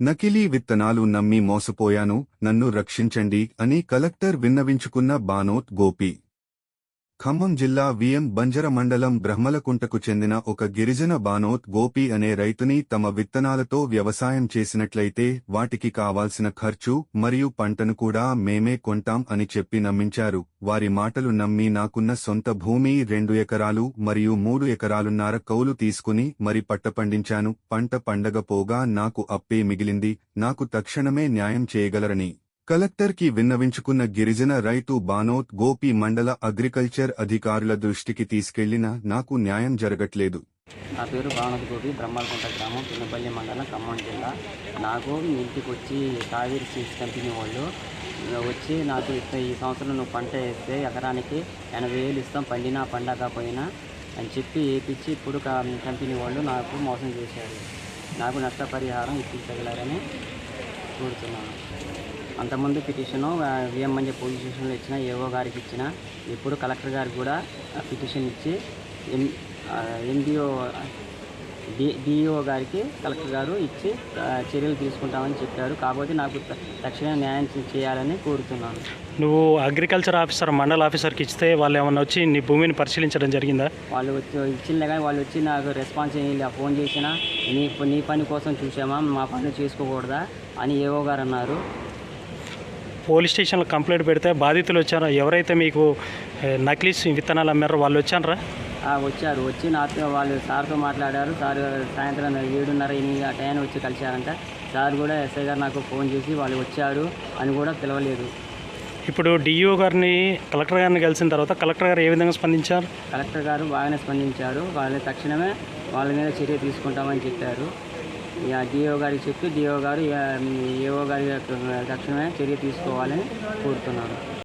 నకిలీ విత్తనాలు నమ్మి మోసపోయాను నన్ను రక్షించండి అని కలెక్టర్ విన్నవించుకున్న బానోత్ గోపి. ఖమ్మం జిల్లా విఎం బంజర మండలం బ్రహ్మలకుంటకు చెందిన ఒక గిరిజన బానోత్ గోపి అనే రైతుని తమ విత్తనాలతో వ్యవసాయం చేసినట్లయితే వాటికి కావాల్సిన ఖర్చు మరియు పంటను కూడా మేమే కొంటాం అని చెప్పి నమ్మించారు. వారి మాటలు నమ్మి నాకున్న సొంత భూమి రెండు ఎకరాలు మరియు మూడు ఎకరాలున్నర కౌలు తీసుకుని మరి పట్ట పండించాను పంట పండగపోగా నాకు అప్పే మిగిలింది. నాకు తక్షణమే న్యాయం చేయగలరని కలెక్టర్కి విన్నవించుకున్న గిరిజన రైతు బానోత్ గోపి మండల అగ్రికల్చర్ అధికారుల దృష్టికి తీసుకెళ్ళినా నాకు న్యాయం జరగట్లేదు. నా పేరు భావనది గోపి బ్రహ్మలకుంట గ్రామం పిన్నపల్లి మండలం ఖమ్మం జిల్లా. నాకు మీ ఇంటికి వచ్చి కావేరి సీడ్స్ కంపెనీ వాళ్ళు వచ్చి నాకు ఈ సంవత్సరం నువ్వు పంట వేస్తే ఎకరానికి ఎనభై వేలు ఇస్తాం పండినా పండకపోయినా అని చెప్పి వేపించి ఇప్పుడు కా- కంపెనీ వాళ్ళు నాకు మోసం చేశారు. నాకు నష్టపరిహారం ఇప్పించగలరని కోరుతున్నాను. అంతకుముందు పిటిషను విఎం మంజ పోలీస్ స్టేషన్లో ఇచ్చిన ఏఓ గారికి ఇచ్చిన ఇప్పుడు కలెక్టర్ గారికి కూడా పిటిషన్ ఇచ్చి M M D O D D E O గారికి కలెక్టర్ గారు ఇచ్చి చర్యలు తీసుకుంటామని చెప్పారు. కాకపోతే నాకు తక్షణ న్యాయం చేయాలని కోరుతున్నాను. నువ్వు అగ్రికల్చర్ ఆఫీసర్ మండల ఆఫీసర్కి ఇస్తే వాళ్ళు ఏమన్నా వచ్చి నీ భూమిని పరిశీలించడం జరిగిందా? వాళ్ళు వచ్చి ఇచ్చిందే కానీ వాళ్ళు వచ్చి నాకు రెస్పాన్స్ చేయలే ఫోన్ చేసినా నీ నీ పని కోసం చూసామా మా పని చేసుకోకూడదా అని ఏఓ గారు అన్నారు. పోలీస్ స్టేషన్లో కంప్లైంట్ పెడితే బాధితులు వచ్చారా? ఎవరైతే మీకు ఏ, నకిలీ విత్తనాలు అమ్మారో వాళ్ళు వచ్చారా? వచ్చారు. వచ్చి నాతో వాళ్ళు సార్తో మాట్లాడారు. సార్ సాయంత్రం ఏడున్నర ఎనిమిది ఆ టైం వచ్చి కలిశారంట. సార్ కూడా ఎస్ఐ గారు నాకు ఫోన్ చేసి వాళ్ళు వచ్చారు అని కూడా పిలవలేదు ఇప్పుడు డిఈఓ గారిని కలెక్టర్ గారిని కలిసిన తర్వాత కలెక్టర్ గారు ఏ విధంగా స్పందించారు? కలెక్టర్ గారు బాగానే స్పందించారు. వాళ్ళు తక్షణమే వాళ్ళ మీద చర్య తీసుకుంటామని చెప్పారు. ఇక డిఓ గారికి చెప్పి డిఓ గారు ఏఓ గారి తక్షణమే చర్య తీసుకోవాలని కోరుతున్నాను.